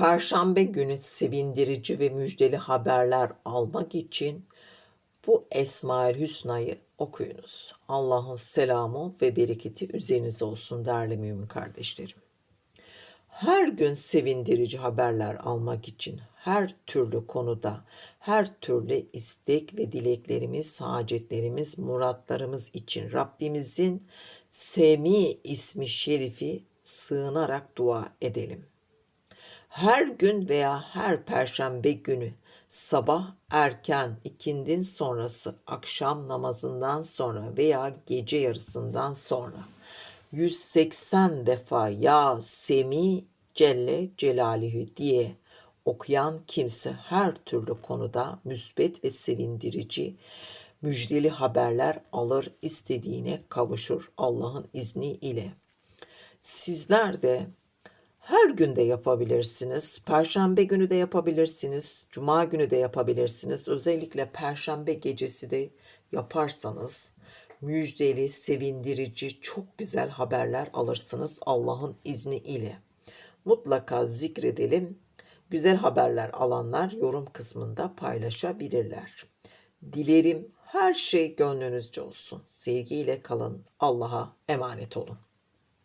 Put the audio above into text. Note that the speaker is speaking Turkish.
Perşembe günü sevindirici ve müjdeli haberler almak için bu Esmaül Hüsna'yı okuyunuz. Allah'ın selamı ve bereketi üzerinize olsun değerli mümin kardeşlerim. Her gün sevindirici haberler almak için her türlü konuda, her türlü istek ve dileklerimiz, hacetlerimiz, muratlarımız için Rabbimizin Semi ismi şerifi sığınarak dua edelim. Her gün veya her perşembe günü sabah erken ikindin sonrası akşam namazından sonra veya gece yarısından sonra 180 defa Ya Semi Celle Celaluhu diye okuyan kimse her türlü konuda müsbet ve sevindirici müjdeli haberler alır, istediğine kavuşur Allah'ın izni ile. Sizler de her gün de yapabilirsiniz. Perşembe günü de yapabilirsiniz. Cuma günü de yapabilirsiniz. Özellikle perşembe gecesi de yaparsanız müjdeli, sevindirici, çok güzel haberler alırsınız Allah'ın izni ile. Mutlaka zikredelim. Güzel haberler alanlar yorum kısmında paylaşabilirler. Dilerim her şey gönlünüzce olsun. Sevgiyle kalın. Allah'a emanet olun.